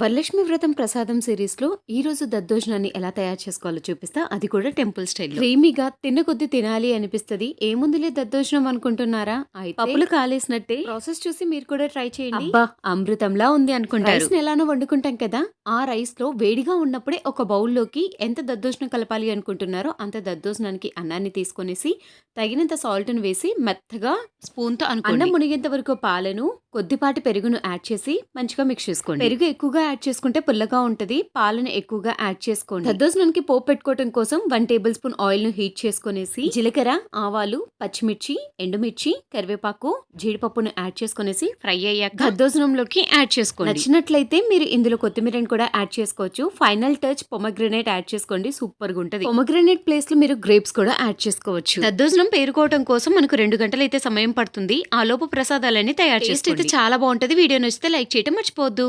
వరలక్ష్మి వ్రతం ప్రసాదం సిరీస్లో ఈ రోజు దద్దోజనాన్ని ఎలా తయారు చేసుకోవాలో చూపిస్తా. అది కూడా టెంపుల్ స్టైల్ క్రీమీగా తిన్న కొద్ది తినాలి అనిపిస్తది. ఏముందిలే దద్దోజనం అనుకుంటున్నారా? పప్పులు కాలేసినట్టే ప్రాసెస్ చూసి మీరు కూడా ట్రై చేయండి. అమృతంలా ఉంది అనుకుంటారు. రైస్ ఎలానో వండుకుంటాం కదా ఆ రైస్లో వేడిగా ఉన్నప్పుడే ఒక బౌల్లోకి ఎంత దద్దోజనం కలపాలి అనుకుంటున్నారో అంత దద్దోజనానికి అన్నాన్ని తీసుకొనేసి తగినంత సాల్ట్ను వేసి మెత్తగా స్పూన్తో అన్నం మునిగేంత వరకు పాలను కొద్దిపాటి పెరుగును యాడ్ చేసి మంచిగా మిక్స్ చేసుకోండి. పెరుగు ఎక్కువగా యాడ్ చేసుకుంటే పుల్లగా ఉంటది. పాలను ఎక్కువగా యాడ్ చేసుకోండి. దద్దోజనానికి పోపు పెట్టుకోవడం కోసం వన్ టేబుల్ స్పూన్ ఆయిల్ను హీట్ చేసుకునేసి జీలకర్ర ఆవాలు పచ్చిమిర్చి ఎండుమిర్చి కరివేపాకు జీడిపప్పును యాడ్ చేసుకునేసి ఫ్రై అయ్యాక దద్దోజనంలోకి యాడ్ చేసుకోండి. నచ్చినట్లయితే మీరు ఇందులో కొత్తిమీరని కూడా యాడ్ చేసుకోవచ్చు. ఫైనల్ టచ్ పొమగ్రనేట్ యాడ్ చేసుకోండి. సూపర్గా ఉంటది. పొమగ్రనేట్ ప్లేస్లో మీరు గ్రేప్స్ కూడా యాడ్ చేసుకోవచ్చు. దద్దోజనం పేరుకోవడం కోసం మనకు రెండు గంటలు అయితే సమయం పడుతుంది. ఆ లోపు ప్రసాదాలన్నీ తయారు చేసుకోండి. చాలా బాగుంటది. వీడియో నచ్చితే లైక్ చేయడం మర్చిపోవద్దు.